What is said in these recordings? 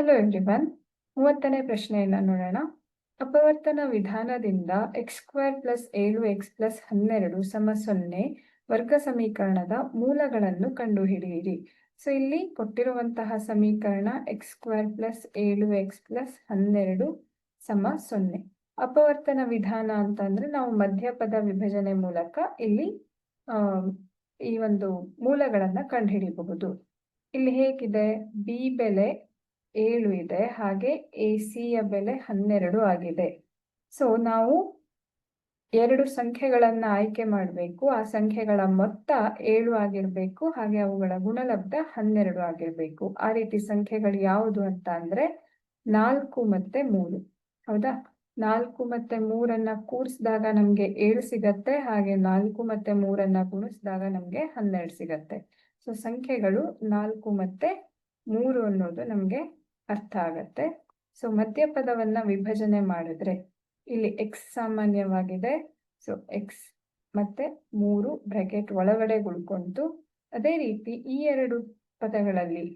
Hello everyone ಮೂವತ್ತನೇ ಪ್ರಶ್ನೆಯನ್ನ ನೋಡೋಣ. ಅಪವರ್ತನ ವಿಧಾನದಿಂದ ಎಕ್ಸ್ ಸ್ಕ್ವೇರ್ ಪ್ಲಸ್ ಏಳು ಎಕ್ಸ್ ಪ್ಲಸ್ ಹನ್ನೆರಡು ಸಮ ಸೊನ್ನೆ ವರ್ಗ ಸಮೀಕರಣದ ಮೂಲಗಳನ್ನು ಕಂಡುಹಿಡಿಯಿರಿ. ಸೊ ಇಲ್ಲಿ ಕೊಟ್ಟಿರುವಂತಹ ಸಮೀಕರಣ ಎಕ್ಸ್ ಸ್ಕ್ವೇರ್ ಪ್ಲಸ್ ಏಳು ಎಕ್ಸ್ ಪ್ಲಸ್ ಹನ್ನೆರಡು ಸಮ ಸೊನ್ನೆ. ಅಪವರ್ತನ ವಿಧಾನ ಅಂತಂದ್ರೆ ನಾವು ಮಧ್ಯಪದ ವಿಭಜನೆ ಮೂಲಕ ಇಲ್ಲಿ ಈ ಒಂದು ಮೂಲಗಳನ್ನ ಕಂಡುಹಿಡಿಯಬಹುದು. ಇಲ್ಲಿ ಹೇಗಿದೆ? ಬಿ ಬೆಲೆ ಏಳು ಇದೆ, ಹಾಗೆ ಎ ಸಿಯ ಬೆಲೆ ಹನ್ನೆರಡು ಆಗಿದೆ. ಸೊ ನಾವು ಎರಡು ಸಂಖ್ಯೆಗಳನ್ನ ಆಯ್ಕೆ ಮಾಡಬೇಕು. ಆ ಸಂಖ್ಯೆಗಳ ಮೊತ್ತ ಏಳು ಆಗಿರ್ಬೇಕು, ಹಾಗೆ ಅವುಗಳ ಗುಣಲಬ್ಧ ಹನ್ನೆರಡು ಆಗಿರ್ಬೇಕು. ಆ ರೀತಿ ಸಂಖ್ಯೆಗಳು ಯಾವುದು ಅಂತ ಅಂದ್ರೆ ನಾಲ್ಕು ಮತ್ತೆ ಮೂರು. ಹೌದಾ? ನಾಲ್ಕು ಮತ್ತೆ ಮೂರನ್ನ ಕೂರಿಸಿದಾಗ ನಮ್ಗೆ ಏಳು ಸಿಗತ್ತೆ, ಹಾಗೆ ನಾಲ್ಕು ಮತ್ತೆ ಮೂರನ್ನ ಗುಣಿಸಿದಾಗ ನಮ್ಗೆ ಹನ್ನೆರಡು ಸಿಗತ್ತೆ. ಸೊ ಸಂಖ್ಯೆಗಳು ನಾಲ್ಕು ಮತ್ತೆ ಮೂರು ಅನ್ನೋದು ನಮ್ಗೆ ಅರ್ಥ ಆಗತ್ತೆ. ಸೊ ಮಧ್ಯಪದವನ್ನ ವಿಭಜನೆ ಮಾಡಿದ್ರೆ ಇಲ್ಲಿ ಎಕ್ಸ್ ಸಾಮಾನ್ಯವಾಗಿದೆ. ಸೊ ಎಕ್ಸ್ ಮತ್ತೆ ಮೂರು ಬ್ರಾಕೆಟ್ ಒಳಗಡೆ ಉಳ್ಕೊಂತು ಅದೇ ರೀತಿ ಈ ಎರಡು ಪದಗಳಲ್ಲಿ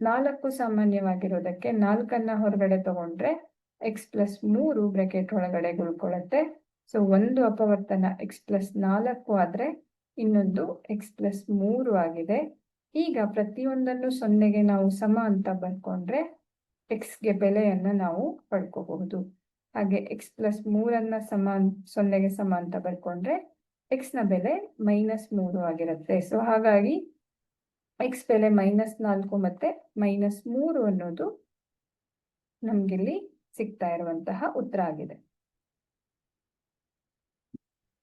ನಾಲ್ಕು ಸಾಮಾನ್ಯವಾಗಿರೋದಕ್ಕೆ ನಾಲ್ಕನ್ನ ಹೊರಗಡೆ ತಗೊಂಡ್ರೆ ಎಕ್ಸ್ ಪ್ಲಸ್ ಮೂರು ಬ್ರಾಕೆಟ್ ಒಳಗಡೆ ಉಳ್ಕೊಳ್ಳುತ್ತೆ. ಸೊ ಒಂದು ಅಪವರ್ತನ ಎಕ್ಸ್ ಪ್ಲಸ್ ನಾಲ್ಕು ಆದ್ರೆ ಇನ್ನೊಂದು ಎಕ್ಸ್ ಪ್ಲಸ್ ಮೂರು ಆಗಿದೆ. ಈಗ ಪ್ರತಿಯೊಂದನ್ನು ಸೊನ್ನೆಗೆ ನಾವು ಸಮ ಅಂತ ಬರ್ಕೊಂಡ್ರೆ ಎಕ್ಸ್ಗೆ ಬೆಲೆಯನ್ನು ನಾವು ಪಡ್ಕೋಬಹುದು. ಹಾಗೆ ಎಕ್ಸ್ ಪ್ಲಸ್ ಮೂರನ್ನ ಸಮ ಸೊನ್ನೆಗೆ ಸಮ ಅಂತ ಬರ್ಕೊಂಡ್ರೆ ಎಕ್ಸ್ನ ಬೆಲೆ ಮೈನಸ್ ಮೂರು ಆಗಿರುತ್ತೆ. ಸೊ ಹಾಗಾಗಿ ಎಕ್ಸ್ ಬೆಲೆ ಮೈನಸ್ ನಾಲ್ಕು ಮತ್ತೆ ಮೈನಸ್ ಮೂರು ಅನ್ನೋದು ನಮ್ಗಿಲ್ಲಿ ಸಿಗ್ತಾ ಇರುವಂತಹ ಉತ್ತರ ಆಗಿದೆ.